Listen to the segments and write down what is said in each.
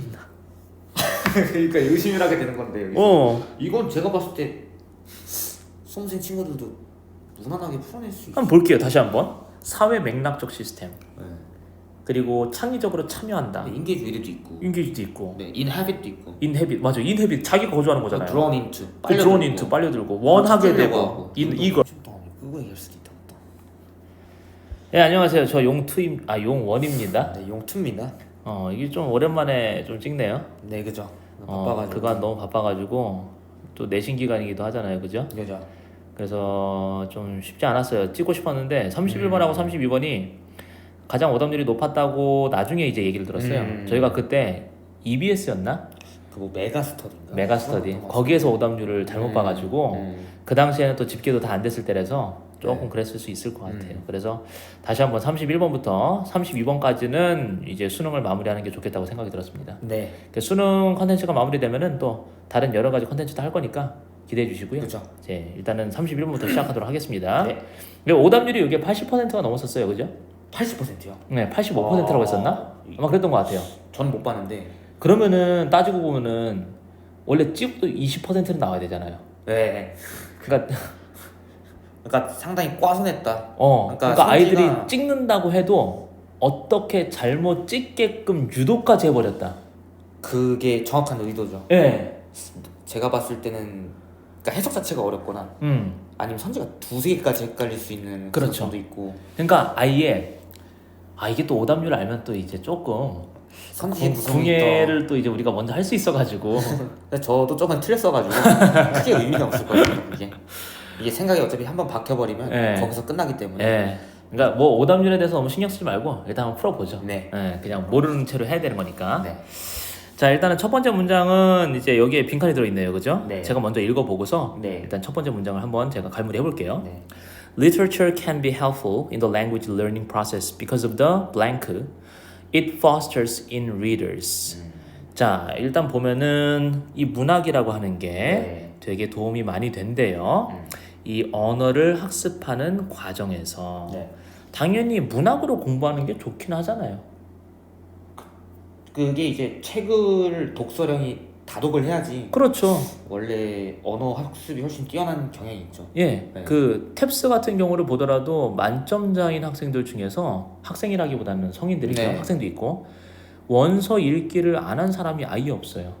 있나? 그러니까 의심을 하게 되는 건데 여기서. 어. 이건 제가 봤을 때 수험생 친구들도 무난하게 풀어낼 수 있어. 한번 볼게요. 다시 한번. 사회 맥락적 시스템. 네. 그리고 창의적으로 참여한다. 인게이지 위드도 있고, 인게이지도 있고. 네, 인헤빗도 있고, 인헤빗 맞아. 인헤빗 자기가 거주하는 거잖아요. 드론 인투, 그 드론 인투 빨려들고 원하게 되고 인 이거. 그거 얘기할 수도 있다. 또. 예 안녕하세요. 저 용투임 아 용원입니다. 네, 용투입니다. 어 이게 좀 오랜만에 좀 찍네요. 네, 그죠. 어, 바빠가지고. 그간 너무 바빠가지고 또 내신 기간이기도 하잖아요, 그죠? 그죠. 그래서 좀 쉽지 않았어요. 찍고 싶었는데 31번하고 32번이 가장 오답률이 높았다고 나중에 이제 얘기를 들었어요. 음. 저희가 그때 EBS였나? 그뭐 메가스터디인가? 메가스터디 거기에서 오답률을 잘못 음, 봐가지고 음. 그 당시에는 또 집계도 다 안 됐을 때라서 조금 네. 그랬을 수 있을 것 같아요. 음. 그래서 다시 한번 31번부터 32번까지는 이제 수능을 마무리하는 게 좋겠다고 생각이 들었습니다. 네, 그 수능 컨텐츠가 마무리되면은 또 다른 여러 가지 컨텐츠도 할 거니까 기대해 주시고요. 그죠. 이제 일단은 31번부터 시작하도록 하겠습니다. 네. 근데 오답률이 이게 80%가 넘었었어요, 그죠? 80%요. 네, 85%라고 했었나? 아마 그랬던 것 같아요. 전못 봤는데. 그러면은 따지고 보면은 원래 찍어도 20%는 나와야 되잖아요. 네. 그러니까 그러니까 상당히 꽈손했다. 어, 그러니까 그러니까, 아이들이 성지가- 찍는다고 해도 어떻게 잘못 찍게끔 유도까지 해버렸다. 그게 정확한 의도죠. 예. 제가 봤을 때는 그러니까 해석 자체가 어렵거나 음. 아니면 선지가 두세 개까지 헷갈릴 수 있는 그렇죠. 가능성도 있고 그러니까 아예 아 이게 또 오답률 알면 또 이제 조금 구성이 궁예를 또 이제 우리가 먼저 할 수 있어가지고 근데 저도 조금 틀렸어가지고 크게 의미가 없을 거예요 이게 이게 생각이 어차피 한번 박혀버리면 네. 거기서 끝나기 때문에 예. 그러니까 뭐 오답률에 대해서 너무 신경 쓰지 말고 일단 한번 풀어보죠. 네. 예, 그냥 모르는 채로 해야 되는 거니까. 네. 자 일단은 첫 번째 문장은 이제 여기에 빈칸이 들어있네요, 그죠? 네. 제가 먼저 읽어보고서 네. 일단 첫 번째 문장을 한번 제가 갈무리 해볼게요. 네. Literature can be helpful in the language learning process because of the blank it fosters in readers. 자 일단 보면은 이 문학이라고 하는 게 네. 되게 도움이 많이 된대요. 음. 이 언어를 학습하는 과정에서 네. 당연히 문학으로 공부하는 게 좋긴 하잖아요. 그게 이제 책을 독서량이 다독을 해야지 그렇죠. 원래 언어 학습이 훨씬 뛰어난 경향이 있죠 예, 네. 그 탭스 같은 경우를 보더라도 만점자인 학생들 중에서 학생이라기보다는 성인들이죠. 네. 학생도 있고 원서 읽기를 안 한 사람이 아예 없어요.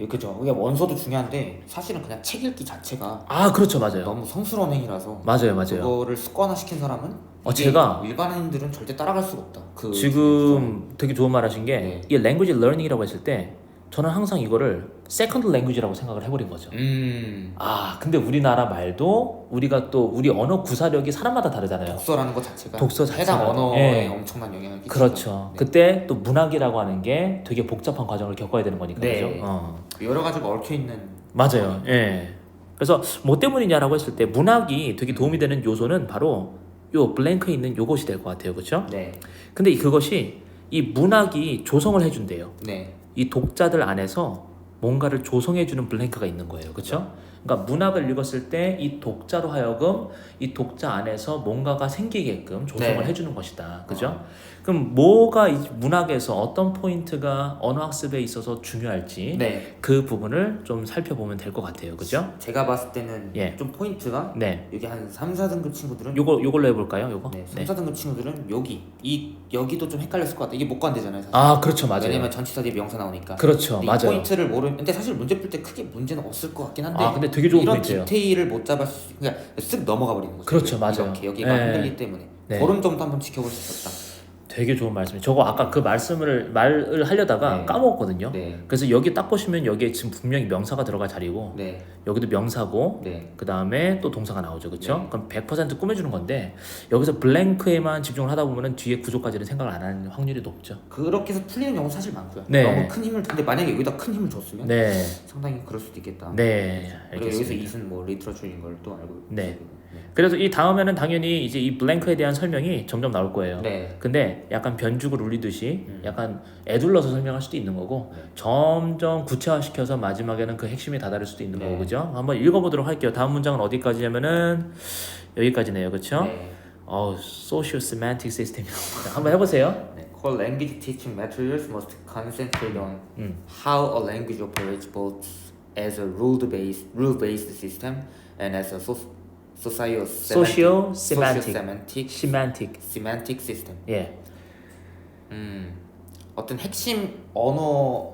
예, 그죠 이게 원서도 중요한데 사실은 그냥 책 읽기 자체가 아, 그렇죠, 맞아요. 너무 성스러운 행위라서 맞아요, 맞아요. 그거를 습관화 시킨 사람은 어, 이게 제가 일반인들은 절대 따라갈 수가 없다 그 지금 되게 좋은 말 하신 게 네. 이게 랭귀지 러닝이라고 했을 때 저는 항상 이거를 세컨드 랭귀지라고 생각을 해버린 거죠. 음 아, 근데 우리나라 말도 우리가 또 우리 언어 구사력이 사람마다 다르잖아요. 독서라는 것 자체가 독서 자체가. 해당 언어에 예. 엄청난 영향을 끼치죠. 그렇죠. 네. 그때 또 문학이라고 하는 게 되게 복잡한 과정을 겪어야 되는 거니까 네. 그죠? 어. 여러 가지가 얽혀 있는 맞아요. 예. 그래서 뭐 때문이냐라고 했을 때 문학이 되게 도움이 되는 요소는 바로 요 블랭크에 있는 요것이 될 것 같아요. 그렇죠? 네, 근데 이- 그것이 이 문학이 조성을 해준대요. 네, 이 독자들 안에서 뭔가를 조성해주는 블랭크가 있는 거예요. 그렇죠? 그러니까 문학을 읽었을 때 이 독자로 하여금 이 독자 안에서 뭔가가 생기게끔 조성을 네. 해주는 것이다. 그죠? 그럼 뭐가 이 문학에서 어떤 포인트가 언어 학습에 있어서 중요할지 네. 그 부분을 좀 살펴보면 될 것 같아요. 그죠? 제가 봤을 때는 예. 좀 포인트가 네. 여기 한 3, 4등급 친구들은 요거 요걸로 해볼까요? 요거. 네, 3, 네. 4등급 친구들은 여기 이 여기도 좀 헷갈렸을 것 같아. 이게 목관되잖아요. 사실. 아 그렇죠 맞아요. 왜냐면 전치사 뒤에 명사 나오니까. 그렇죠 맞아요. 포인트를 모르. 근데 사실 문제 풀 때 크게 문제는 없을 것 같긴 한데. 아 근데 되게 좋은 이런 포인트예요. 디테일을 못 수, 그냥 쓱 넘어가 버리는 거죠. 그렇죠, 맞아요. 이렇게 여기가 네. 흔들리기 때문에 네. 그런 점도 한번 지켜볼 수 있었다. 되게 좋은 말씀이에요. 저거 아까 그 말씀을 말을 하려다가 네. 까먹었거든요. 네, 그래서 여기 딱 보시면 여기에 지금 분명히 명사가 들어갈 자리고 네, 여기도 명사고 네, 그 다음에 또 동사가 나오죠, 그렇죠? 네. 그럼 100% 꾸며주는 건데 여기서 블랭크에만 집중을 하다 보면은 뒤에 구조까지는 생각을 안 하는 확률이 높죠. 그렇게 해서 풀리는 경우 사실 많고요. 네. 너무 큰 힘을 근데 만약에 여기다 큰 힘을 줬으면 네, 상당히 그럴 수도 있겠다. 네, 그리고 여기서 알겠습니다. 이슨 뭐 리트러처인 걸 또 알고. 네. 있고. 그래서 이 다음에는 당연히 이제 이 블랭크에 대한 설명이 점점 나올 거예요. 네. 근데 약간 변죽을 울리듯이 음. 약간 애둘러서 설명할 수도 있는 거고 네. 점점 구체화시켜서 마지막에는 그 핵심에 다다를 수도 있는 네. 거고 그죠? 한번 읽어보도록 할게요. 다음 문장은 어디까지냐면은 여기까지네요, 그렇죠? 네. 어, 소시오 세만틱 시스템이라고 한번 해보세요. 네. quote language teaching materials must concentrate on 음. how a language operates both as a rule-based rule-based system and as a so, socio Socio semantic. semantic semantic. semantic system. 예. 음, 어떤 핵심 언어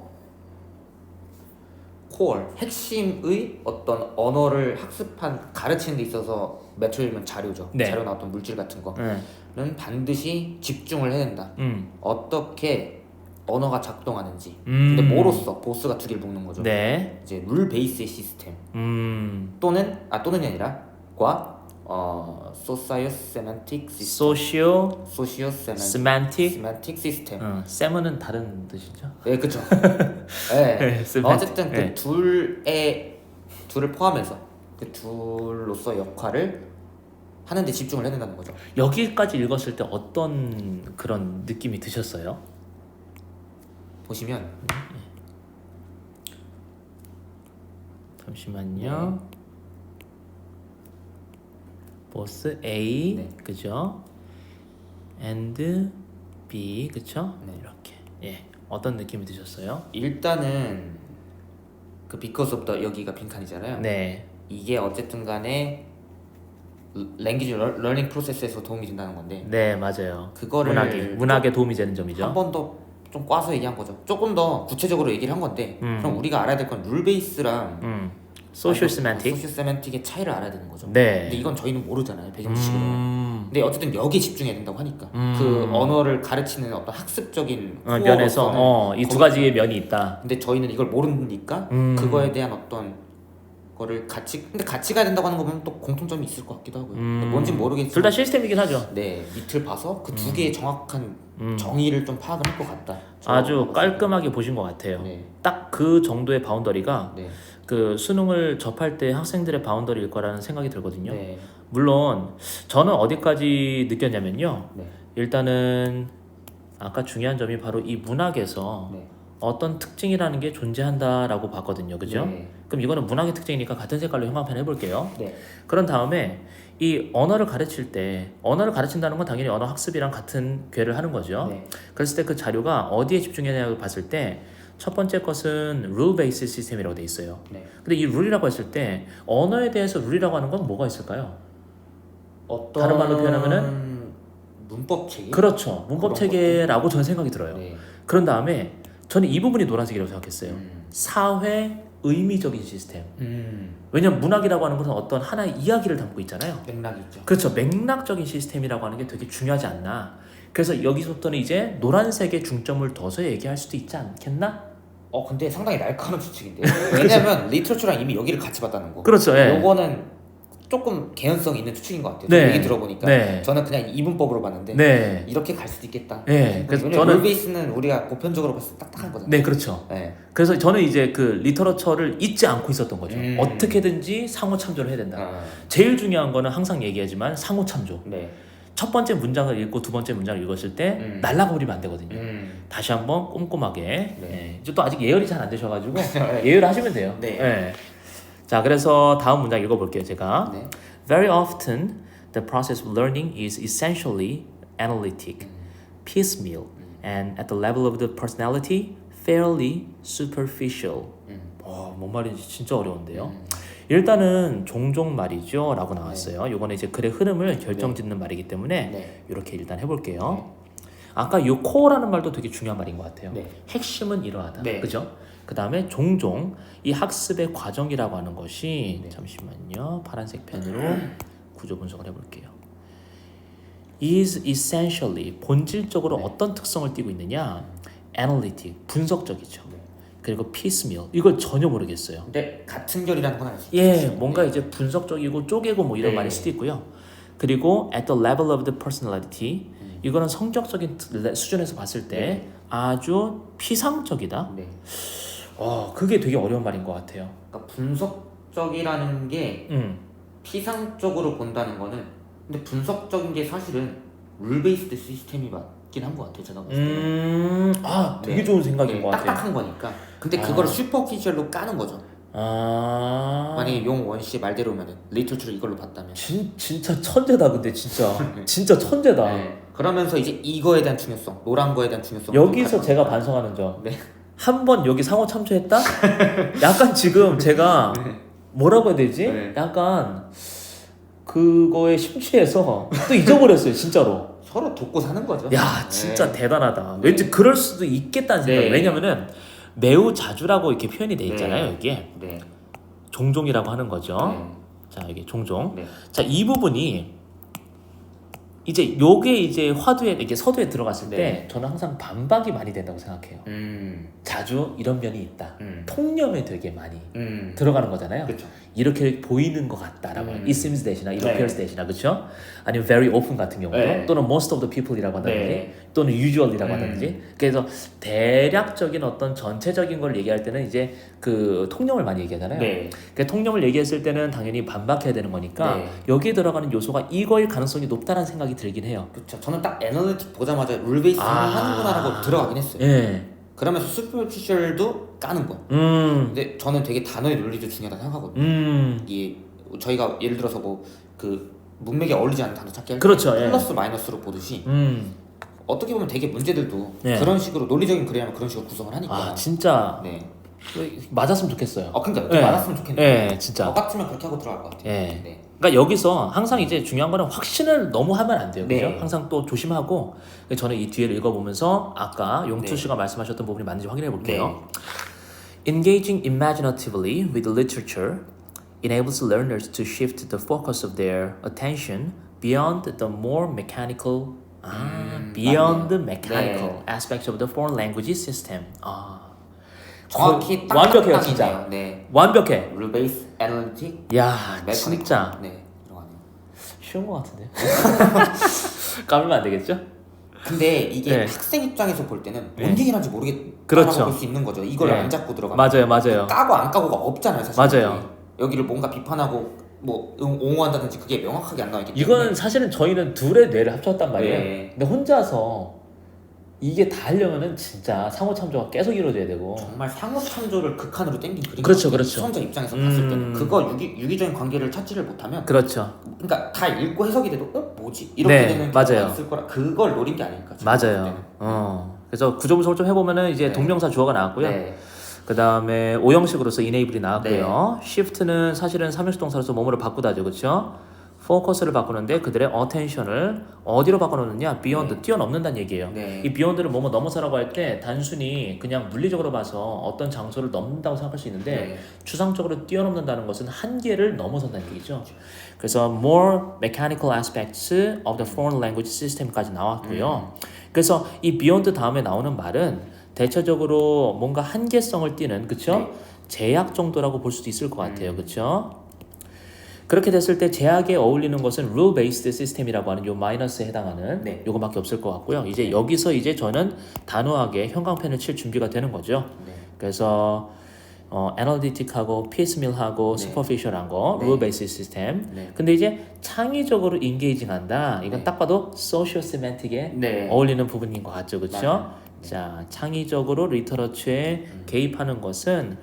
콜 핵심의 어떤 언어를 학습한 가르치는 데 있어서 매트리면 자료죠. 네. 자료나 어떤 물질 같은 거는 음. 반드시 집중을 해야 된다. 음. 어떻게 언어가 작동하는지. 음. 근데 뭐로써 보스가 두 개를 묶는 거죠. 네. 이제 룰 베이스의 시스템 음. 또는 아 또는이 아니라 과 어, 소사이어 세만틱 시스템, socio 소시오 세만틱 semantic. 세만틱 시스템. 어, 셈은 다른 뜻이죠. 네, 그렇죠. 네. 네, semantic. 어쨌든 그 네. 둘의 둘을 포함해서 그 둘로서 역할을 하는데 집중을 해야 된다는 거죠. 여기까지 읽었을 때 어떤 그런 느낌이 드셨어요? 보시면 잠시만요. 보스 A 네. 그죠? and B 그쵸? 네. 이렇게 예 어떤 느낌이 드셨어요? 일단은 그 because of the 여기가 빈칸이잖아요. 네, 이게 어쨌든 간에 랭귀지 러닝 프로세스에서 도움이 된다는 건데 네 맞아요. 그거를 문학에 문학에 도움이 되는 점이죠. 한 번 더 좀 꽈서 얘기한 거죠. 조금 더 구체적으로 얘기를 한 건데 음. 그럼 우리가 알아야 될 건 룰 베이스랑 음, social semantic. 소셜 세만틱의 차이를 알아야 되는 거죠. 네. 근데 이건 저희는 모르잖아요. 배경 지식으로. 음, 근데 어쨌든 여기에 집중해야 된다고 하니까 음. 그 언어를 가르치는 어떤 학습적인 어, 면에서 어, 이두 거기- 가지의 면이 있다. 근데 저희는 이걸 모르니까 음. 그거에 대한 어떤 거를 같이 근데 같이 가야 된다고 하는 거 보면 또 공통점이 있을 것 같기도 하고요. 음. 뭔지 둘 모르겠지만 다 시스템이긴 하죠. 네 밑을 봐서 그 두 개의 정확한 음. 정의를 좀 파악을 할 것 같다. 아주 깔끔하게 보신 것 같아요. 네. 딱그 정도의 바운더리가 네. 그 수능을 접할 때 학생들의 바운더리일 거라는 생각이 들거든요. 네. 물론 저는 어디까지 느꼈냐면요. 네. 일단은 아까 중요한 점이 바로 이 문학에서 네. 어떤 특징이라는 게 존재한다라고 봤거든요. 그죠? 네. 그럼 이거는 문학의 특징이니까 같은 색깔로 형광펜 해볼게요. 네. 그런 다음에 이 언어를 가르칠 때 언어를 가르친다는 건 당연히 언어 학습이랑 같은 궤를 하는 거죠. 네. 그랬을 때 그 자료가 어디에 집중했냐고 봤을 때 첫 번째 것은 룰 베이스 시스템이라고 돼 있어요. 네. 근데 이 룰이라고 했을 때 언어에 대해서 룰이라고 하는 건 뭐가 있을까요? 어떤 다른 말로 표현하면은? 문법 체계. 그렇죠. 문법 체계라고 저는 생각이 들어요. 네. 그런 다음에 저는 이 부분이 노란색이라고 생각했어요. 음. 사회 의미적인 시스템. 음. 왜냐면 문학이라고 하는 것은 어떤 하나의 이야기를 담고 있잖아요. 맥락이 있죠. 그렇죠. 맥락적인 시스템이라고 하는 게 되게 중요하지 않나. 그래서 여기서부터는 이제 노란색에 중점을 둬서 얘기할 수도 있지 않겠나? 어 근데 상당히 날카로운 추측인데. 왜냐면 리터처랑 이미 여기를 같이 봤다는 거. 그렇죠. 예. 요거는 조금 개연성 있는 추측인 것 같아요. 네. 얘기 들어보니까 네. 저는 그냥 이분법으로 봤는데 네. 이렇게 갈 수도 있겠다. 네. 그래서 저는- 롤 베이스는 우리가 보편적으로 봤을 때 딱딱하거든요. 네, 그렇죠. 네. 그래서 저는 이제 그 리터러처를 잊지 않고 있었던 거죠. 음. 어떻게든지 상호 참조를 해야 된다. 아, 제일 중요한 거는 항상 얘기하지만 상호 참조. 네. 첫 번째 문장을 읽고 두 번째 문장을 읽었을 때 음. 날라가 버리면 안 되거든요. 음. 다시 한번 꼼꼼하게. 네. 예. 이제 또 아직 예열이 잘 안 되셔가지고 네. 예열을 하시면 돼요. 네. 예. 자, 그래서 다음 문장 읽어볼게요, 제가. 네. Very often, the process of learning is essentially analytic, piecemeal, and at the level of the personality, fairly superficial. 음. 와, 뭔 말인지 진짜 어려운데요. 일단은 종종 말이죠 라고 나왔어요. 요거는 이제 글의 흐름을 결정 짓는 말이기 때문에 네. 이렇게 일단 해볼게요. 아까 요 코어라는 말도 되게 중요한 말인 것 같아요. 네. 핵심은 이러하다. 네. 그죠? 그 다음에 종종 이 학습의 과정이라고 하는 것이 네. 잠시만요. 파란색 펜으로 구조 분석을 해볼게요. is essentially 본질적으로 네. 어떤 특성을 띠고 있느냐? analytic 분석적이죠. 네. 그리고 piecemeal 이걸 전혀 모르겠어요. 근데 같은 결이라는 건 알수 예. 뭔가 이제 분석적이고 쪼개고 뭐 이런 네. 말일 수도 있고요. 그리고 at the level of the personality 음. 이거는 성격적인 레- 수준에서 봤을 때 네. 아주 피상적이다. 네. 와, 그게 되게 어려운 말인 것 같아요. 그러니까 분석적이라는 게 음, 피상적으로 본다는 거는 근데 분석적인 게 사실은 룰 베이스드 시스템이 맞 긴 한 것 같아요. 제가 봤을 때는. 음, 아, 되게 네. 좋은 생각인 네, 것 같아요. 딱딱한 거니까. 근데 아. 그걸 슈퍼피셜로 까는 거죠. 아, 만약에 용원 씨의 말대로면은 리터처를 이걸로 봤다면. 진 진짜 천재다, 근데 진짜 진짜 천재다. 네. 그러면서 이제 이거에 대한 중요성, 노란 거에 대한 중요성. 여기서 제가 반성하는 점. 네. 한 번 여기 상호 참조했다? 약간 지금 제가 뭐라고 해야 되지? 네. 약간 그거에 심취해서 또 잊어버렸어요, 진짜로. 서로 돕고 사는 거죠. 야, 진짜 네. 대단하다. 왠지 그럴 수도 있겠다는 생각이. 네. 왜냐면은 매우 자주라고 이렇게 표현이 돼 있잖아요, 네. 이게. 네. 종종이라고 하는 거죠. 네. 자, 이게 종종. 네. 자, 이 부분이 이제 요게 이제 화두에 이게 서두에 들어갔을 때 네. 저는 항상 반박이 많이 된다고 생각해요. 음. 자주 이런 면이 있다. 음. 통념에 되게 많이 음. 들어가는 거잖아요. 그렇죠. 이렇게 보이는 것 같다라고 음. it seems 대신이나 it 네. appears 대신이나 그렇죠? 아니면 very often 같은 경우도 네. 또는 most of the people이라고 한다든지 네. 또는 usually라고 음. 하든지 그래서 대략적인 어떤 전체적인 걸 얘기할 때는 이제 그 통념을 많이 얘기하잖아요. 네. 그 통념을 얘기했을 때는 당연히 반박해야 되는 거니까 네. 여기에 들어가는 요소가 이거일 가능성이 높다는 생각이 들긴 해요. 그렇죠. 저는 딱 애널리틱 보자마자 룰 베이스 아. 하는구나라고 들어가긴 했어요. 예. 그러면서 슈퍼피셜도 까는 거. 음. 근데 저는 되게 단어의 논리도 중요하다 생각하거든요. 음. 이게 저희가 예를 들어서 뭐 그 문맥에 어울리지 않는 단어 찾기 할때 그렇죠, 예. 플러스 마이너스로 보듯이 음. 어떻게 보면 되게 문제들도 네. 그런 식으로 논리적인 그래야만 그런 식으로 구성을 하니까. 아 진짜 네. 맞았으면 좋겠어요. 어 그러니까 네. 좀 많았으면 좋겠네요. 예, 진짜. 저 같으면 그렇게 하고 들어갈 것 같아요. 예. 네. 그러니까 여기서 항상 이제 중요한 거는 확신을 너무 하면 안 돼요. 그죠? 네. 항상 또 조심하고 저는 이 뒤를 읽어보면서 아까 용투 네. 씨가 말씀하셨던 부분이 맞는지 확인해 볼게요. Engaging imaginatively with literature enables learners to shift the focus of their attention beyond the more mechanical 아, 음, beyond 맞네요. the mechanical 네. aspects of the foreign language system. 아, 정확히 딱 완벽해요, 딱딱이네요. 진짜. 네. 완벽해. 룰 베이스, 애널리틱, 야, 메커니컬. 진짜 네. 들어가네요. 쉬운 것 같은데. 까불면 안 되겠죠? 근데 이게 네. 학생 입장에서 볼 때는 네. 뭔 얘기를 하는지 모르겠다고 그렇죠. 볼 수 있는 거죠. 이걸 네. 안 잡고 들어가. 맞아요, 맞아요. 까고 안 까고가 없잖아요, 사실. 맞아요. 여기를 뭔가 비판하고 뭐 응- 옹호한다든지 그게 명확하게 안 나와 있기 때문에. 이거는 사실은 저희는 둘의 뇌를 합쳤단 말이에요. 네. 근데 혼자서 이게 다 하려면은 진짜 상호 참조가 계속 이루어져야 되고. 정말 상호 참조를 극한으로 땡긴 그림. 그렇죠. 그렇죠. 수험자 입장에서 음. 봤을 때는 그거 유기, 유기적인 관계를 찾지를 못하면 그렇죠. 그러니까 다 읽고 해석이 돼도 어 뭐지 이렇게 네, 되는 맞아요. 있을 거라 그걸 노린 게 아닐까 제가 봤을 맞아요. 때는. 어. 그래서 구조 분석을 좀 해보면은 이제 네. 동명사 주어가 나왔고요. 네. 그 다음에 오형식으로서 enable이 나왔고요. shift는 사실은 삼형식 동사로서 몸으로 바꾸다죠, 그렇죠? 포커스를 바꾸는데 그들의 attention을 어디로 바꿔놓느냐? beyond, 뛰어넘는다는 얘기예요. 네. 이 beyond를 뭐뭐 넘어서라고 할 때 단순히 그냥 물리적으로 봐서 어떤 장소를 넘는다고 생각할 수 있는데 네. 추상적으로 뛰어넘는다는 것은 한계를 넘어선다는 얘기죠. 그래서 more mechanical aspects of the foreign language system까지 나왔고요. 그래서 이 beyond 다음에 나오는 말은 대체적으로 뭔가 한계성을 띠는 그쵸? 네. 제약 정도라고 볼 수도 있을 것 같아요. 그쵸? 그렇게 됐을 때 제약에 어울리는 것은 rule based system이라고 하는 요 마이너스에 해당하는 네. 요거밖에 없을 것 같고요. 이제 여기서 이제 저는 단호하게 형광펜을 칠 준비가 되는 거죠. 네. 그래서 어, 애널리틱하고 피스밀하고 네. 슈퍼피셜한 거, 네. 룰 베이스 시스템. 네. 근데 이제 창의적으로 인게이징한다. 이건 네. 딱 봐도 소셜 세멘틱에 네. 어울리는 부분인 것 같죠, 그렇죠? 자, 창의적으로 리터러처에 개입하는 것은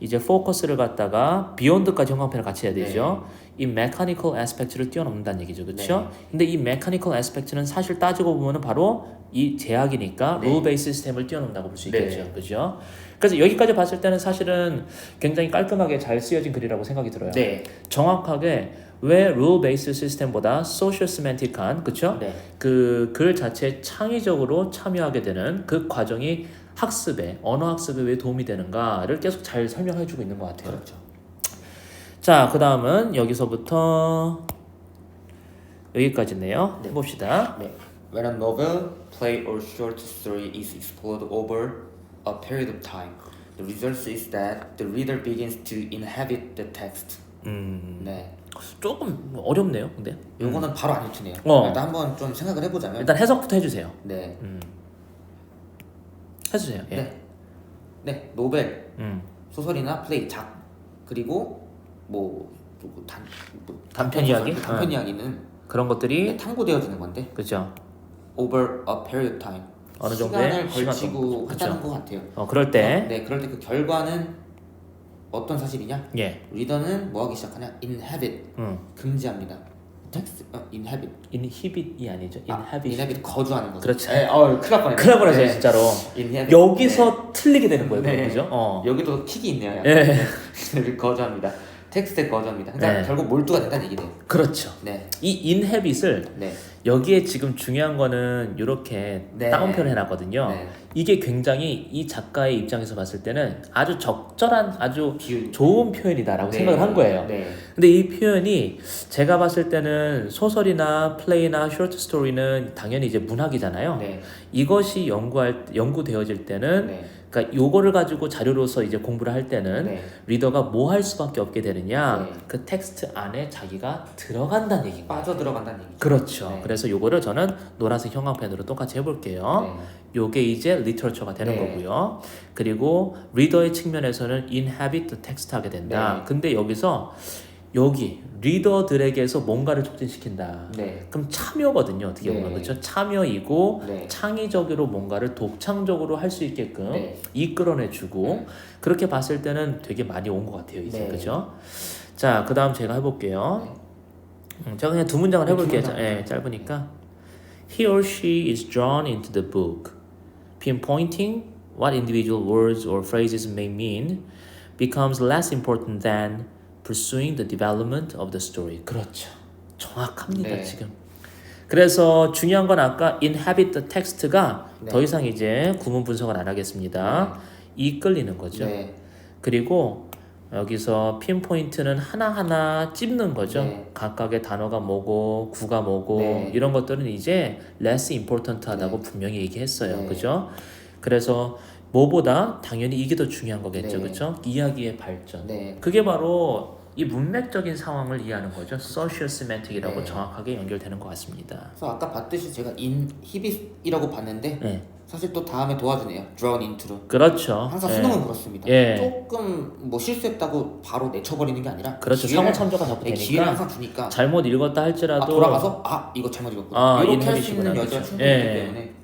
이제 포커스를 갖다가 비욘드까지 형광펜을 같이 해야 되죠. 이 메카니컬 애스펙트를 뛰어넘는다는 얘기죠, 그렇죠? 근데 이 메카니컬 애스펙트는 사실 따지고 보면은 바로 이 제약이니까 네. 룰 베이스 시스템을 뛰어넘는다고 볼수 네. 있겠죠, 그렇죠? 그래서 여기까지 봤을 때는 사실은 굉장히 깔끔하게 잘 쓰여진 글이라고 생각이 들어요. 네. 정확하게 왜 룰 베이스 시스템보다 소셜 시멘틱한 그쵸? 네. 그글 자체에 창의적으로 참여하게 되는 그 과정이 학습에 언어 학습에 왜 도움이 되는가를 계속 잘 설명해 주고 있는 것 같아요. 그렇죠. 자, 그 다음은 여기서부터 여기까지네요. 네. 해봅시다. 네. When a novel, play or short story is explored over a period of time, the result is that the reader begins to inhabit the text. 음, 네. 조금 어렵네요. 근데 요거는 바로 안 읽히네요. 어. 일단 한번 좀 생각을 해보자면, 일단 해석부터 해주세요. 네. 해주세요. 예. 네. 네. 노벨, 음, 소설이나 플레이, 작 그리고 뭐, 뭐 단, 뭐 단편 이야기? 단편 어. 이야기는 그런 것들이 네, 탐구되어지는 건데 그죠. over a period of time 어느 정도의 시간을 시간 걸치고. 하자는 그쵸. 것 같아요. 어, 그럴 때 네, 그럴 때 그 결과는 어떤 사실이냐? 예, 리더는 뭐 하기 시작하냐? inhabit 음, 금지합니다. 텍스트 어, inhabit inhibit이 아니죠. 아, inhabit. inhabit 거주하는 거죠. 그렇죠. 네, 어, 큰일 날 뻔했네. 큰일 날 뻔했어요, 네. 진짜로. inhabit. 여기서 틀리게 되는 거예요, 네. 그죠? 어. 네. 여기도 킥이 있네요. 약간. 예. 여기 거주합니다. 텍스트에 거주합니다. 그러니까 네. 결국 몰두가 된다는 얘기네요. 그렇죠. 네, 이 inhabit을 네, 여기에 지금 중요한 거는 이렇게 네. 다운표를 해놨거든요. 네. 이게 굉장히 이 작가의 입장에서 봤을 때는 아주 적절한 아주 비유. 좋은 표현이다라고 네. 생각을 한 거예요. 네, 근데 이 표현이 제가 봤을 때는 소설이나 플레이나 쇼트 스토리는 당연히 이제 문학이잖아요. 네, 이것이 연구할 연구되어질 때는 네, 그러니까 요거를 가지고 자료로서 이제 공부를 할 때는 네. 리더가 뭐 할 수밖에 없게 되느냐 네. 그 텍스트 안에 자기가 들어간다는 얘기인 거예요. 빠져 들어간다는 얘기죠. 그렇죠. 네. 그래서 요거를 저는 노란색 형광펜으로 똑같이 해볼게요. 네. 요게 이제 리터처가 되는 네. 거고요. 그리고 리더의 측면에서는 inhabit the text 하게 된다. 네. 근데 여기서 여기 리더들에게서 뭔가를 촉진시킨다. 네. 그럼 참여거든요. 어떻게 보면 네. 그렇죠. 참여이고 네. 창의적으로 뭔가를 독창적으로 할 수 있게끔 네. 이끌어내주고 네. 그렇게 봤을 때는 되게 많이 온 것 같아요. 이제 네. 그죠? 자, 그 다음 제가 해볼게요. 음, 제가 그냥 두 문장을 네, 두 해볼게요. 예, 짧으니까. He or she is drawn into the book, pinpointing what individual words or phrases may mean becomes less important than pursuing the development of the story. 그렇죠. 정확합니다, 네. 지금. 그래서 중요한 건 아까 inhabit the text가 네. 더 이상 이제 구문 분석을 안 하겠습니다. 이끌리는 거죠. 네. 그리고 여기서 핀 포인트는 하나하나 찝는 거죠. 네. 각각의 단어가 뭐고 구가 뭐고 네. 이런 것들은 이제 less important 하다고 분명히 얘기했어요. 네. 그죠? 그래서 뭐보다 당연히 이게 더 중요한 거겠죠. 네. 그죠? 이야기의 발전. 네. 그게 바로 이 문맥적인 상황을 이해하는 거죠. social semantic이라고 네. 정확하게 연결되는 것 같습니다. 그래서 아까 봤듯이 제가 inhibit이라고 봤는데 네. 사실 또 다음에 도와주네요. drawn into로. 그렇죠. 항상 예. 수능은 그렇습니다. 예. 조금 뭐 실수했다고 바로 내쳐버리는 게 아니라 그렇죠. 기회를- 상호 참조가 자꾸 네, 기회를 되니까 항상 주니까 잘못 읽었다 할지라도 아, 돌아가서 아 이거 잘못 읽었구나 아, 이렇게 할 수. 있는 여지가 그렇죠. 충분히 있기 예. 때문에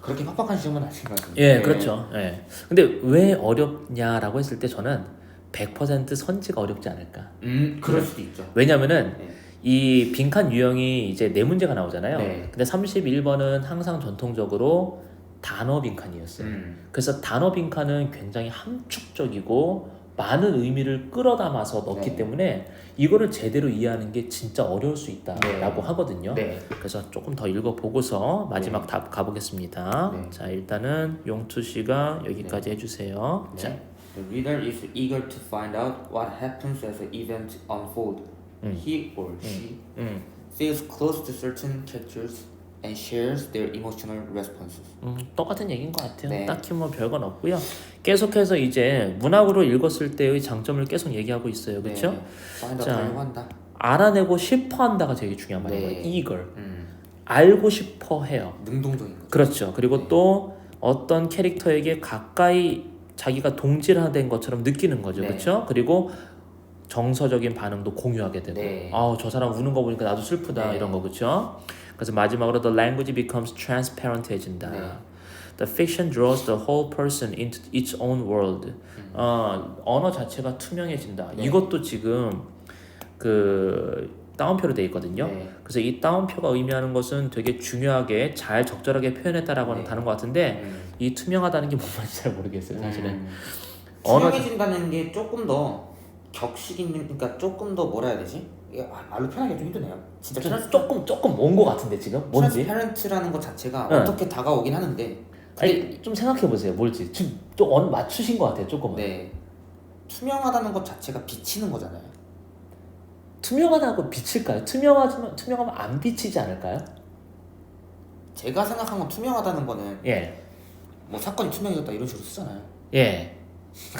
그렇게 팍팍한 시험은 아닌 것 같습니다. 예, 네. 그렇죠. 예. 근데 왜 어렵냐라고 했을 때 저는 100% 선지가 어렵지 않을까. 음 그럴 수도 있죠. 왜냐면은 네. 이 빈칸 유형이 이제 네 문제가 나오잖아요. 네. 근데 31번은 항상 전통적으로 단어 빈칸이었어요. 음. 그래서 단어 빈칸은 굉장히 함축적이고 많은 의미를 끌어담아서 넣기 네. 때문에 이거를 제대로 이해하는 게 진짜 어려울 수 있다라고 네. 하거든요. 네. 그래서 조금 더 읽어보고서 마지막 답 가보겠습니다. 네. 자 일단은 용투 씨가 여기까지 해주세요. 네. 자, The reader is eager to find out what happens as the event unfold. 음. He or she 음, feels close to certain characters and shares their emotional responses. 음, 똑같은 얘기인 것 같아요. 네. 딱히 뭐 별건 없고요. 계속해서 이제 문학으로 읽었을 때의 장점을 계속 얘기하고 있어요. 그렇죠? 네. 자. 한다. 알아내고 싶어 한다가 되게 중요한 네. 말이에요. eager. 음. 알고 싶어 해요. 능동적인 거. 그렇죠. 그리고 네. 또 어떤 캐릭터에게 가까이 자기가 동질화된 것처럼 느끼는 거죠. 네. 그렇죠? 그리고 정서적인 반응도 공유하게 되고 네. 아우 저 사람 우는 거 보니까 나도 슬프다 네. 이런 거 그렇죠? 그래서 마지막으로 the language becomes transparent해진다. 네. The fiction draws the whole person into its own world. 어, 언어 자체가 투명해진다. 음. 네. 이것도 지금 그 다운표로 돼 있거든요. 네. 그래서 이 다운표가 의미하는 것은 되게 중요하게 잘 적절하게 표현했다라고 하는 네. 다른 것 같은데 음. 이 투명하다는 게 뭔 말인지 잘 모르겠어요 사실은 음. 언어- 투명해진다는 게 조금 더 격식 있는 그러니까 조금 더 뭐라 해야 되지? 이게 아, 말로 표현하기 좀 힘드네요. 진짜 좀 트랜스 조금 조금 온것 같은데 지금 뭔지 트랜스페런트라는 것 자체가 네. 어떻게 다가오긴 하는데 아니 좀 생각해 보세요 뭘지 지금 좀언 맞추신 것 같아요 조금은 네 투명하다는 것 자체가 비치는 거잖아요. 투명하다고 비칠까요? 투명하지만 투명하면 안 비치지 않을까요? 제가 생각한 건 투명하다는 거는 예예 뭐 사건이 투명해졌다 이런 식으로 쓰잖아요. 예.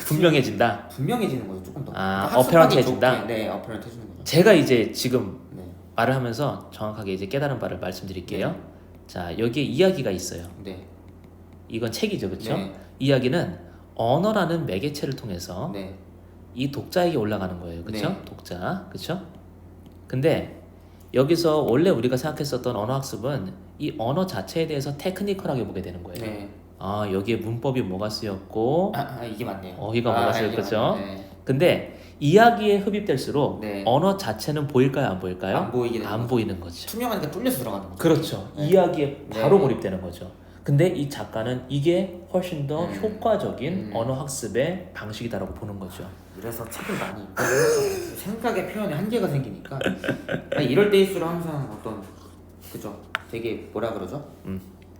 분명해진다? 분명해지는 거죠 조금 더. 아, 그러니까 어페런트해진다? 좋게, 네, 어페런트 해주는 거죠. 제가 이제 지금 네, 말을 하면서 정확하게 이제 깨달은 바를 말씀드릴게요. 자 여기에 이야기가 있어요. 네, 이건 책이죠 그렇죠 네, 이야기는 언어라는 매개체를 통해서 네, 이 독자에게 올라가는 거예요. 그렇죠? 네. 독자. 그렇죠? 근데 여기서 원래 우리가 생각했었던 언어 학습은 이 언어 자체에 대해서 테크니컬하게 보게 되는 거예요. 네. 아, 여기에 문법이 뭐가 쓰였고 아, 아 이게 맞네요. 어휘가 뭐가 아, 쓰였 이게 그죠? 맞네. 네. 근데 이야기에 흡입될수록 네. 언어 자체는 보일까요, 안 보일까요? 안 보이게 안 보이는 거죠. 투명하니까 뚫려서 들어가는 거죠. 그렇죠. 네. 이야기에 바로 네. 몰입되는 거죠. 근데 이 작가는 이게 훨씬 더 음. 효과적인 음. 언어 학습의 방식이다라고 보는 거죠. 그래서 책을 많이 읽고 생각의 표현에 한계가 생기니까 아니, 이럴 때일수록 항상 어떤 그죠? 되게 뭐라 그러죠?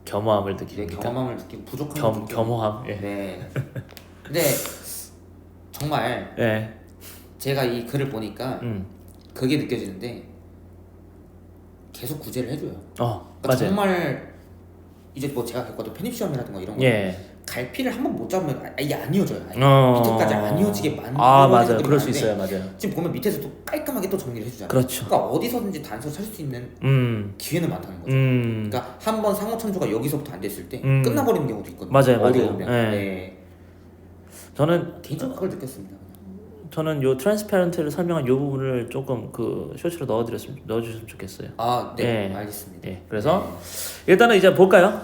겸허함을 내 느끼니까. 경험을 느끼고 부족한 겸걸 느끼고. 겸허함. 예. 네. 근데 정말 예. 제가 이 글을 보니까 음. 그게 느껴지는데 계속 구제를 해줘요. 어, 그러니까 맞아요. 정말 이제 뭐 제가 겪었던 편입 시험이라든가 이런 거 예. 갈피를 한번 못 잡으면 아예 안 이어져요. 아예. 어. 밑에까지 안 이어지게 만들어 아, 맞아요. 그럴 수 있어요. 맞아요. 지금 보면 밑에서 또 깔끔하게 또 정리를 해주잖아요. 그렇죠. 그러니까 어디서든지 단서를 찾을 수 있는 음. 기회는 많다는 거죠. 음. 그러니까 한 번 상호천조가 여기서부터 안 됐을 때 음. 끝나버리는 경우도 있거든요. 맞아요, 맞아요. 어려우면. 네. 네. 저는 개인적으로 그걸 느꼈습니다. 저는 요 트랜스페런트를 설명한 요 부분을 조금 그 쇼츠로 넣어 드렸으면 넣어 주셨으면 좋겠어요. 아, 네, 네. 알겠습니다. 예. 그래서 일단은 이제 볼까요?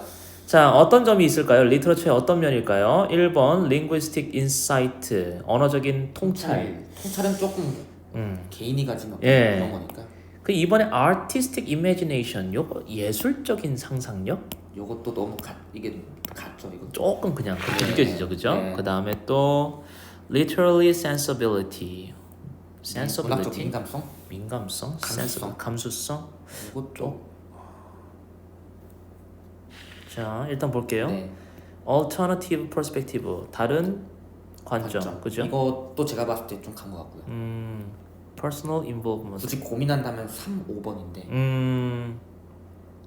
자, 어떤 점이 있을까요? 리터처의 어떤 면일까요? 1번 linguistic insight 언어적인 통찰. 통찰은 조금 음. 개인이 가진 예. 그런 거니까. 그 이번에 artistic imagination 요거 예술적인 상상력 요것도 너무 가, 이게 같죠 이거. 조금 그냥 그렇게 네. 느껴지죠, 그죠? 네. 그 다음에 또 literally sensibility, 문학적 sensibility, 민감성 민감성, 감수성. sensible, 감수성. 이것도 자, 일단 볼게요. 네. alternative perspective, 다른 관점, 관점. 그죠? 이것도 제가 봤을 때 좀 간 것 같고요. 음, personal involvement. 굳이 고민한다면 3, 5번인데 음,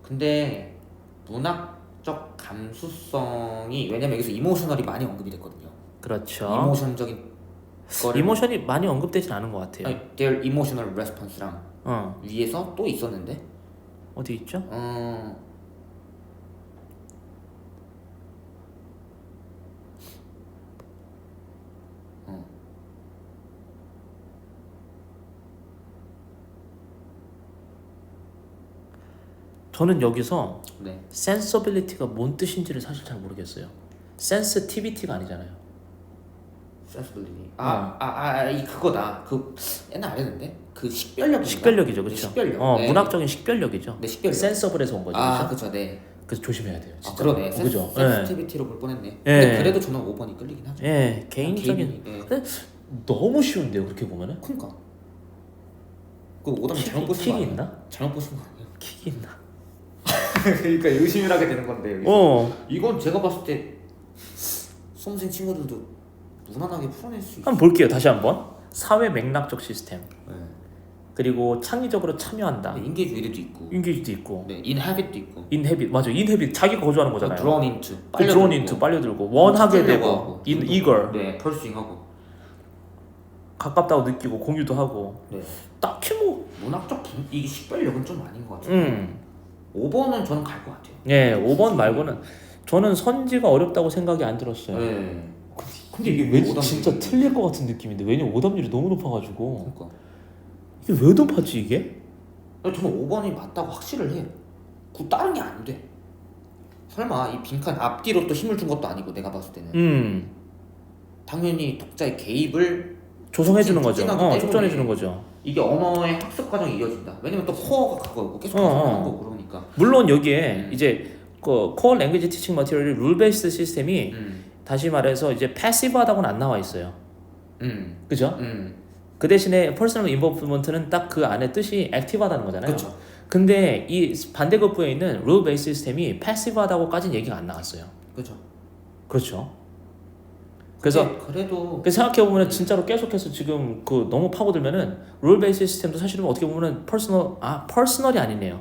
근데 문학적 감수성이 왜냐면 여기서 이모셔널이 많이 언급이 됐거든요. 그렇죠. 이모션적인 거를 이모션 이 많이 언급되진 않은 것 같아요. 아니, their emotional response랑 어, 위에서 또 있었는데 어디 있죠? 어 어. 저는 여기서 네. sensibility가 뭔 뜻인지를 사실 잘 모르겠어요. sensitivity가 아니잖아요. sensibility. 아, 아, 아, 이 그거다. 그 옛날 알았는데 그 식별력. 식별력이죠, 그렇죠? 식별력. 어, 네. 문학적인 식별력이죠. 네, 식별력. sensible에서 온 거죠, 아, 그렇죠? 그렇죠. 네. 그래서 조심해야 돼요. 아, 진짜. 그러네. 어, 그죠? 예. 센스티비티로 볼 뻔했네. 예. 근데 그래도 저는 5번이 끌리긴 하죠. 예, 개인적인 개인이, 예. 근데 너무 쉬운데요, 그렇게 보면은. 그러니까. 그 오답 잘못 보신 거 킥이 아니에요? 있나? 잘못 보신 거 아니에요? 킥이 있나? 그러니까 의심을 하게 되는 건데 여기서. 어, 이건 제가 봤을 때 수험생 친구들도 무난하게 풀어낼 수 있어. 한번 볼게요. 다시 한번. 사회 맥락적 시스템. 네. 그리고 창의적으로 참여한다. 인게이지도 있고, 인기도 있고. 네, 인해빗도 있고, 인헤빗 맞아. 인헤빗 자기가 거주하는 거잖아요. 드론 인투, 그 드론 인투 빨려들고 원하게 되고 인 이걸 네, 펄스윙하고, 가깝다고 느끼고 공유도 하고 네, 딱히 뭐 문학적 분, 이게 식별력은 좀 아닌 것 같아요. 음. 5번은 저는 갈 것 같아요. 예, 5번 말고는 저는 선지가 어렵다고 생각이 안 들었어요. 네. 근데 이게 왠지 진짜 틀릴 것 같은 느낌인데 왜냐 면 오답률이 너무 높아가지고 그러니까. 이게 왜 높았지 이게? 저는 5번이 맞다고 확실을 해. 그 다른 게 안 돼. 설마 이 빈칸 앞뒤로 또 힘을 준 것도 아니고 내가 봤을 때는 음 당연히 독자의 개입을 조성해 주는 거죠. 촉진하기 어, 때문에 촉진해 주는 거죠. 이게 언어의 학습 과정이 이어진다. 왜냐면 또 코어가 그거고 계속 어, 어. 하는 거고 그러 니까. 물론 여기에 음. 이제 그 코어 랭귀지 티칭 머티리얼이 룰 베이스드 시스템이 음, 다시 말해서 이제 패시브하다고는 안 나와 있어요. 음, 그죠? 음, 그 대신에 퍼스널 인버프먼트는 딱 그 안에 뜻이 액티브하다는 거잖아요. 그렇죠. 근데 이 반대급부에 있는 룰 베이스 시스템이 패시브하다고까지는 얘기가 안 나왔어요. 그렇죠. 그렇죠. 그래서 근데 그래도 그 생각해 보면 진짜로 계속해서 지금 그 너무 파고들면은 룰 베이스 시스템도 사실은 어떻게 보면은 퍼스널 아 퍼스널이 아니네요.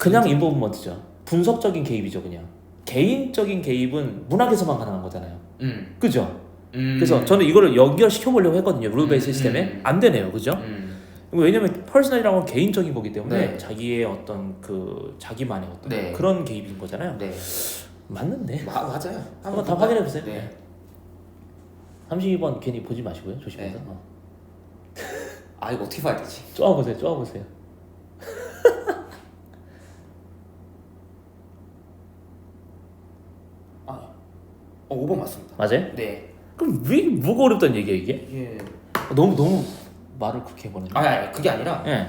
그냥 인버브먼트죠. 분석적인 개입이죠, 그냥. 개인적인 개입은 문학에서만 가능한 거잖아요. 음, 그죠? 음, 그래서 저는 이거를 연결시켜 보려고 했거든요. 룰 베이스 음, 시스템에 음. 안 되네요, 그죠? 음, 왜냐면 퍼스널이라는 건 개인적인 거기 때문에 네. 자기의 어떤 그 자기만의 어떤 네. 그런 개입인 거잖아요. 네, 맞는데. 마, 맞아요. 한번 다 확인해 보세요. 네. 32번 괜히 보지 마시고요. 조심해서. 네. 어. 아 이거 어떻게 봐야 되지? 쪼아 보세요. 쪼아 보세요. 어 5번 맞습니다. 맞아요? 네. 그럼 왜 뭐가 어렵다는 얘기야 이게? 이게 너무 너무 말을 그렇게 해버리네. 아니, 아니 그게 아니라 예.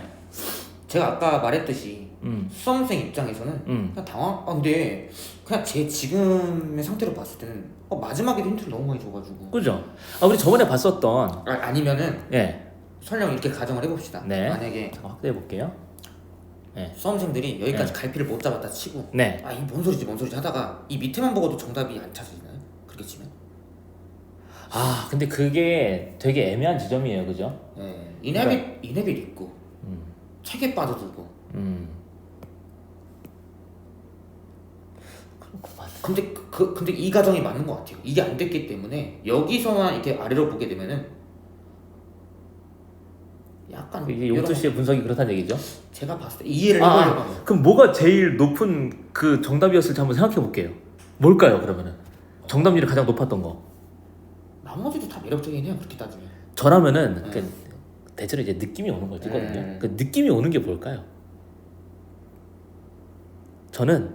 제가 아까 말했듯이 음. 수험생 입장에서는 음. 그냥 당황. 아 근데 그냥 제 지금의 상태로 봤을 때는 어, 마지막에도 힌트를 너무 많이 줘가지고. 그죠? 아 우리 저번에 봤었던 아, 아니면은 예. 설령 이렇게 가정을 해봅시다. 네. 만약에 잠깐 확대해 볼게요. 수험생들이 여기까지 갈피를 못 잡았다 치고 네. 아이 뭔 소리지 뭔 소리지 하다가 이 밑에만 보고도 정답이 안 찾아지나요? 치면? 아 근데 그게 되게 애매한 지점이에요, 그죠? 예. 이네빗 이네빗 있고 음. 책에 빠져들고. 음. 그렇구만. 근데 그, 그 근데 이 가정이 맞는 것 같아요. 이게 안 됐기 때문에 여기서만 이렇게 아래로 보게 되면은 약간 이게 용투 씨의 분석이 그렇다는 얘기죠? 제가 봤을 때 이해를 아, 해보려고 하면 그럼 뭐가 제일 높은 그 정답이었을지 한번 생각해 볼게요. 뭘까요, 그러면은? 정답률이 가장 높았던 거. 나머지도 다 매력적이긴 해요. 그렇게 따지면. 저라면은 네. 그 대체로 이제 느낌이 오는 걸 뜨거든요. 네. 그 느낌이 오는 게 뭘까요? 저는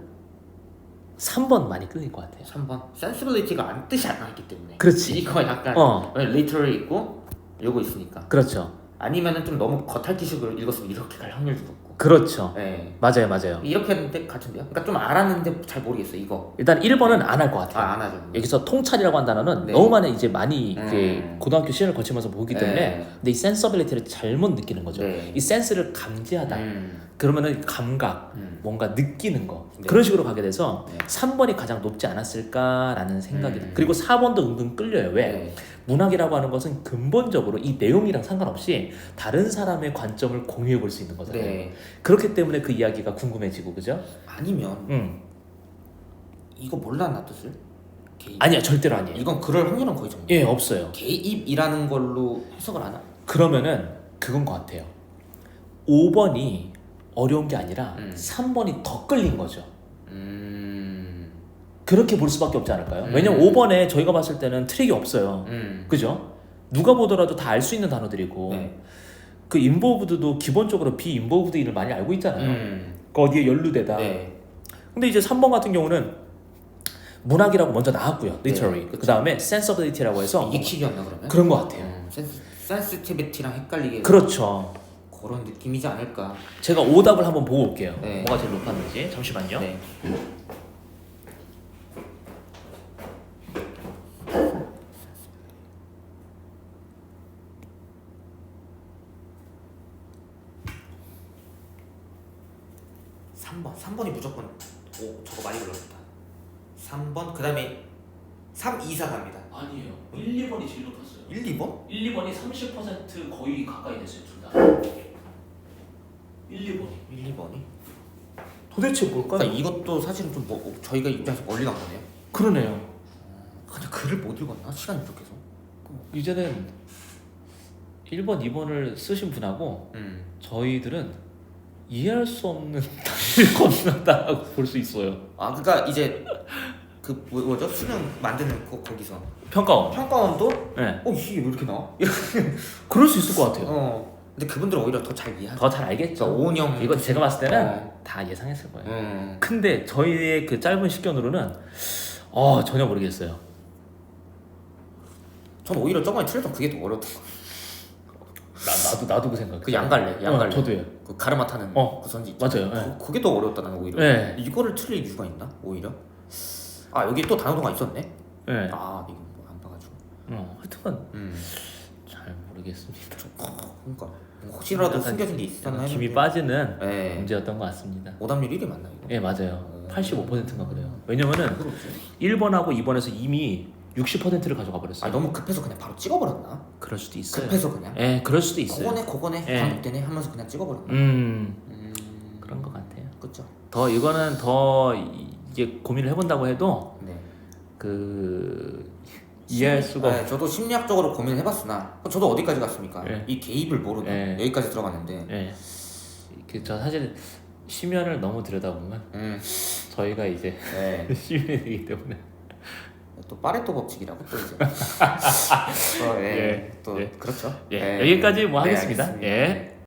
3번 많이 끌릴 것 같아요. 3번 sensibility가 안 뜻이 안 나있기 때문에. 그렇지. 이거 약간 어. literally 있고 요거 있으니까. 그렇죠. 아니면은 좀 너무 겉핥기식으로 읽었으면 이렇게 갈 확률도 높고. 그렇죠. 네. 맞아요, 맞아요. 이렇게 했는데 같은데요? 그러니까 좀 알았는데 잘 모르겠어요. 이거. 일단 1번은 안 할 것 같아요. 아 안 하죠. 여기서 통찰이라고 한 단어는 네. 너무 많이 이제 많이 음. 이렇게 고등학교 시험을 거치면서 보기 때문에 네. 근데 이 센서빌리티를 잘못 느끼는 거죠. 네. 이 센스를 감지하다. 음. 그러면은 감각, 음. 뭔가 느끼는 거 네. 그런 식으로 가게 돼서 네. 3번이 가장 높지 않았을까라는 생각이 음. 듭니다. 그리고 4번도 은근 끌려요. 왜? 네. 문학이라고 하는 것은 근본적으로 이 내용이랑 상관없이 다른 사람의 관점을 공유해 볼 수 있는 거잖아요. 네. 그렇기 때문에 그 이야기가 궁금해지고 그죠? 아니면 음. 이거 몰랐나 뜻을? 개입. 아니야 절대로 아니에요. 이건 그럴 확률은 거의 정말. 예 없어요. 개입이라는 걸로 해석을 하나? 그러면은 그건 것 같아요. 5번이 어려운 게 아니라 음. 3번이 더 끌린 거죠. 음. 그렇게 볼 수밖에 없지 않을까요? 음. 왜냐면 5번에 저희가 봤을 때는 트릭이 없어요. 음. 그죠? 누가 보더라도 다 알 수 있는 단어들이고 네. 그 인보브드도 기본적으로 비인보브드 일을 많이 알고 있잖아요. 음. 그 어디에 연루되다. 네. 근데 이제 3번 같은 경우는 문학이라고 먼저 나왔고요. 네. literary. 그 다음에 sensibility라고 해서 이게 킥이었나 그러면? 그런 것 같아요. 음. 센스, 센시티비티랑 헷갈리게 그렇죠. 그런 느낌이지 않을까? 제가 오답을 한번 보고 올게요. 네. 뭐가 제일 높았는지. 잠시만요. 네. 삼번삼번이 무조건 오 저거 많이 불렀다 3번 그 다음에 3, 2, 4 갑니다 아니에요. 1, 2번이 제일 높았어요. 1, 2번? 1, 2번이 30% 거의 가까이 됐어요, 둘 다. 1, 2번이. 1, 2번이? 도대체 그러니까 이것도 사실은 좀 뭐, 저희가 입장에서 멀리 간 거네요 그러네요. 그냥 글을 못 읽었나? 시간이 부족해서 이제는 1번, 2번을 쓰신 분하고 음. 저희들은 이해할 수 없는 단위를 건너다라고 볼 수 있어요. 아 그러니까 이제 그 뭐- 뭐죠? 수능 만드는 거, 거기서 평가원. 평가원도 네. 어 이게 왜 이렇게 나와? 그럴 수 있을 것 같아요. 어 근데 그분들은 오히려 더 잘 이해하죠 더 잘 알겠죠. 그러니까 오은영 이건 제가 봤을 때는 어. 다 예상했을 거예요. 음. 근데 저희의 그 짧은 식견으로는 어, 전혀 모르겠어요. 전 오히려 저번에 틀렸던 그게 더 어려웠던 거 나, 나도 나도 그 생각. 그 양갈래 양갈래 어, 저도요. 그 가르마 타는 어. 그 선지 맞아요. 네. 그, 그게 더 어려웠다 나는 오히려 네. 이거를 틀릴 이유가 있나? 오히려 아 여기 또 단어도가 있었네 네. 아 이거 뭐안 봐가지고 어, 하여튼 음 잘 모르겠습니다. 그러니까 뭐 혹시라도 약간 숨겨진 게 있었나 약간 김이 했는데. 빠지는 네 문제였던 것 같습니다. 오답률 1위 맞나 이거? 예, 맞아요. 85%인가 그래요. 왜냐면은 그렇지 1번하고 2번에서 이미 60%를 가져가 아 버렸어요. 너무 급해서 그냥 바로 찍어버렸나? 그럴 수도 있어요. 급해서 그냥 예, 그럴 수도 있어요. 그거네 그거네 예. 반복되네 하면서 그냥 찍어버렸나? 음, 음 그런 것 같아요. 그쵸 더 이거는 더 이- 이제 고민을 해본다고 해도 네 그 이해할 수가 네, 저도 심리학적으로 고민을 해봤으나 저도 어디까지 갔습니까? 예. 이 개입을 모르고 예. 여기까지 들어갔는데 예. 그저 사실 심연을 너무 들여다보면 음, 저희가 이제 네. 심연이 되기 때문에 또 파레토 법칙이라고 또 이제 또, 예, 예, 또 예. 그렇죠 예, 예. 여기까지 뭐 네, 하겠습니다. 알겠습니다. 예. 네.